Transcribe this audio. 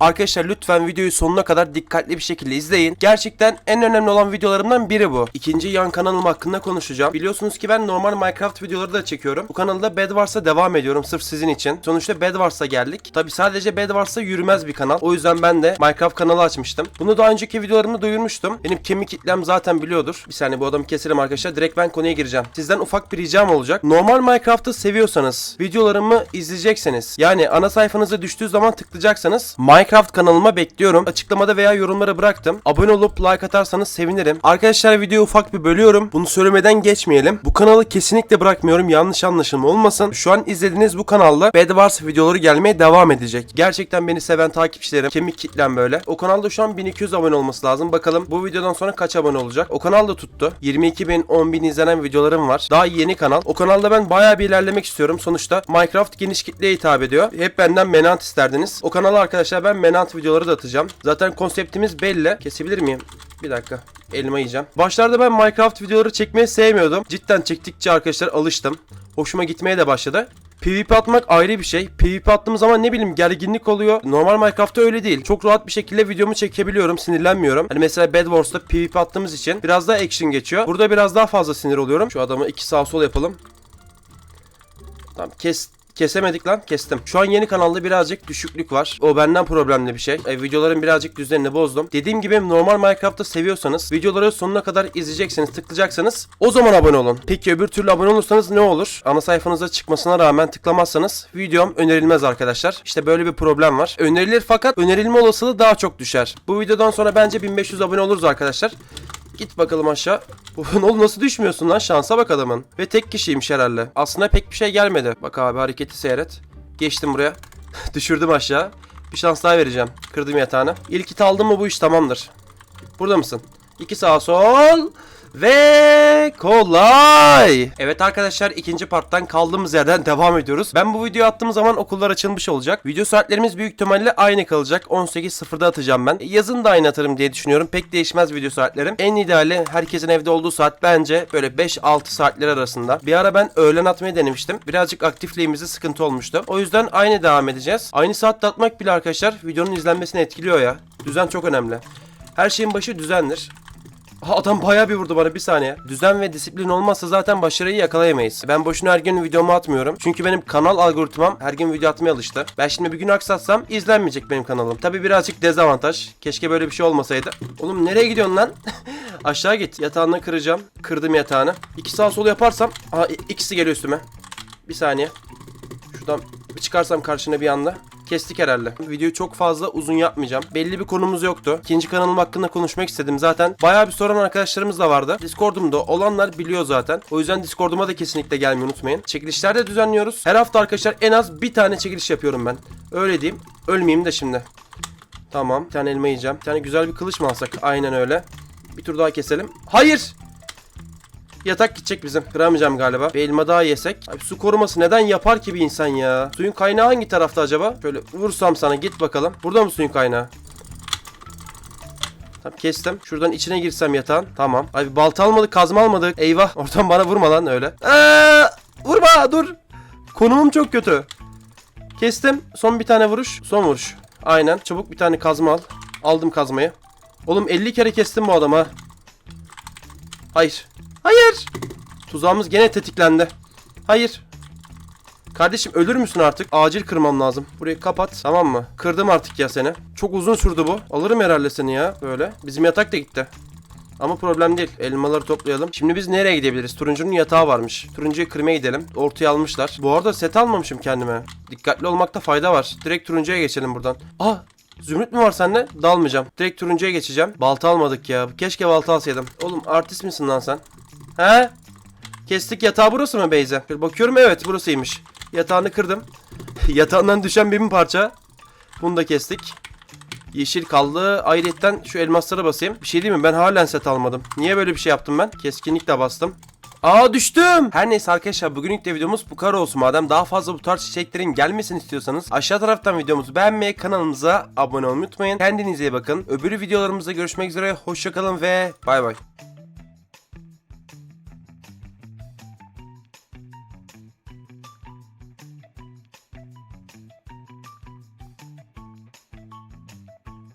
Arkadaşlar lütfen videoyu sonuna kadar dikkatli bir şekilde izleyin. Gerçekten en önemli olan videolarımdan biri bu. İkinci yan kanalım hakkında konuşacağım. Biliyorsunuz ki ben normal Minecraft videoları da çekiyorum. Bu kanalda Bed Wars'a devam ediyorum sırf sizin için. Sonuçta Bed Wars'a geldik. Tabi sadece Bed Wars'a yürümez bir kanal. O yüzden ben de Minecraft kanalı açmıştım. Bunu daha önceki videolarımda duyurmuştum. Benim kemik kitlem zaten biliyordur. Bir saniye bu adamı keselim arkadaşlar. Direkt ben konuya gireceğim. Sizden ufak bir ricam olacak. Normal Minecraft'ı seviyorsanız, videolarımı izleyecekseniz, yani ana sayfanıza düştüğü zaman tıklayacaksınız. Minecraft kanalıma bekliyorum. Açıklamada veya yorumlara bıraktım. Abone olup like atarsanız sevinirim. Arkadaşlar videoyu ufak bir bölüyorum. Bunu söylemeden geçmeyelim. Bu kanalı kesinlikle bırakmıyorum. Yanlış anlaşılma olmasın. Şu an izlediğiniz bu kanalda Bed Wars videoları gelmeye devam edecek. Gerçekten beni seven takipçilerim, kemik kitlem böyle. O kanalda şu an 1200 abone olması lazım. Bakalım bu videodan sonra kaç abone olacak. O kanal da tuttu. 22 bin, 10 bin izlenen videolarım var. Daha yeni kanal. O kanalda ben bayağı bir ilerlemek istiyorum. Sonuçta Minecraft geniş kitleye hitap ediyor. Hep benden Menant isterdiniz. O kanala arkadaşlar ben Menant videoları da atacağım. Zaten konseptimiz belli. Kesebilir miyim? Bir dakika. Elma yiyeceğim. Başlarda ben Minecraft videoları çekmeyi sevmiyordum. Cidden çektikçe arkadaşlar alıştım. Hoşuma gitmeye de başladı. PvP atmak ayrı bir şey. PvP attığım zaman ne bileyim gerginlik oluyor. Normal Minecraft'ta öyle değil. Çok rahat bir şekilde videomu çekebiliyorum. Sinirlenmiyorum. Hani mesela Bed Wars'ta PvP attığımız için biraz daha action geçiyor. Burada biraz daha fazla sinir oluyorum. Şu adamı iki sağ sol yapalım. Tamam kes Kesemedik lan kestim. Şu an yeni kanalda birazcık düşüklük var. O benden problemli bir şey. E, videoların birazcık düzenini bozdum. Dediğim gibi normal Minecraft'ı seviyorsanız videoları sonuna kadar izleyecekseniz tıklayacaksanız o zaman abone olun. Peki öbür türlü abone olursanız ne olur? Ana sayfanıza çıkmasına rağmen tıklamazsanız videom önerilmez arkadaşlar. İşte böyle bir problem var. Önerilir fakat önerilme olasılığı daha çok düşer. Bu videodan sonra bence 1500 abone oluruz arkadaşlar. Git bakalım aşağı. Oğlum nasıl düşmüyorsun lan? Şansa bak adamın. Ve tek kişiymiş herhalde. Aslında pek bir şey gelmedi. Bak abi hareketi seyret. Geçtim buraya. Düşürdüm aşağı. Bir şans daha vereceğim. Kırdım yatağını. İlk hit aldım mı bu iş tamamdır. Burada mısın? İki sağ sol. Ve kolay. Evet arkadaşlar ikinci parttan kaldığımız yerden devam ediyoruz. Ben bu videoyu attığım zaman okullar açılmış olacak. Video saatlerimiz büyük ihtimalle aynı kalacak. 18.00'da atacağım ben. Yazın da aynı atarım diye düşünüyorum. Pek değişmez video saatlerim. En ideali herkesin evde olduğu saat bence böyle 5-6 saatler arasında. Bir ara ben öğlen atmayı denemiştim. Birazcık aktifliğimizde sıkıntı olmuştu. O yüzden aynı devam edeceğiz. Aynı saatte atmak bile arkadaşlar videonun izlenmesini etkiliyor ya. Düzen çok önemli. Her şeyin başı düzendir. Ha, adam bayağı bir vurdu bana bir saniye. Düzen ve disiplin olmazsa zaten başarıyı yakalayamayız. Ben boşuna her gün videomu atmıyorum. Çünkü benim kanal algoritmam her gün video atmaya alıştı. Ben şimdi bir gün aksatsam izlenmeyecek benim kanalım. Tabi birazcık dezavantaj. Keşke böyle bir şey olmasaydı. Oğlum nereye gidiyorsun lan? Aşağı git. Yatağını kıracağım. Kırdım yatağını. İki sağ sol yaparsam. Aha ikisi geliyor üstüme. Bir saniye. Şuradan bir çıkarsam karşına bir anda. Kestik herhalde. Videoyu çok fazla uzun yapmayacağım. Belli bir konumuz yoktu. İkinci kanalım hakkında konuşmak istedim zaten. Bayağı bir soran arkadaşlarımız da vardı. Discord'umda olanlar biliyor zaten. O yüzden Discord'uma da kesinlikle gelmeyi unutmayın. Çekilişler de düzenliyoruz. Her hafta arkadaşlar en az bir tane çekiliş yapıyorum ben. Öyle diyeyim. Ölmeyeyim de şimdi. Tamam. Bir tane elma yiyeceğim. Bir tane güzel bir kılıç mı alsak? Aynen öyle. Bir tur daha keselim. Hayır! Yatak gidecek bizim. Kıramayacağım galiba. Bir elma daha yesek. Abi su koruması neden yapar ki bir insan ya? Suyun kaynağı hangi tarafta acaba? Şöyle vursam sana git bakalım. Burada mı suyun kaynağı? Tamam kestim. Şuradan içine girsem yatağın. Tamam. Abi balta almadık, kazma almadık. Eyvah. Oradan bana vurma lan öyle. Aa, vurma dur. Konumum çok kötü. Kestim. Son bir tane vuruş. Son vuruş. Aynen. Çabuk bir tane kazma al. Aldım kazmayı. Oğlum 50 kere kestim bu adamı ha. Hayır. Hayır. Tuzağımız gene tetiklendi. Hayır. Kardeşim ölür müsün artık? Acil kırmam lazım. Burayı kapat. Tamam mı? Kırdım artık ya seni. Çok uzun sürdü bu. Alırım herhalde seni ya. Böyle. Bizim yatak da gitti. Ama problem değil. Elmaları toplayalım. Şimdi biz nereye gidebiliriz? Turuncunun yatağı varmış. Turuncuyu kırmaya gidelim. Ortaya almışlar. Bu arada set almamışım kendime. Dikkatli olmakta fayda var. Direkt turuncuya geçelim buradan. Aa Zümrüt mü var sende? Dalmayacağım. Direkt turuncuya geçeceğim. Balta almadık ya. Keşke balta alsaydım. Oğlum artist misin lan sen? He? Kestik yatağı burası mı Beyze? Bir bakıyorum evet burasıymış. Yatağını kırdım. Yatağından düşen bir parça? Bunu da kestik. Yeşil kaldı. Ayrıyetten şu elmaslara basayım. Bir şey değil mi? Ben halen set almadım. Niye böyle bir şey yaptım ben? Keskinlikle bastım. Aa düştüm. Her neyse arkadaşlar bugünlük de videomuz bu kadar olsun. Madem daha fazla bu tarz çiçeklerin gelmesini istiyorsanız aşağı taraftan videomuzu beğenmeyi, kanalımıza abone olmayı unutmayın. Kendinize iyi bakın. Öbürü videolarımızda görüşmek üzere. Hoşçakalın ve bay bay.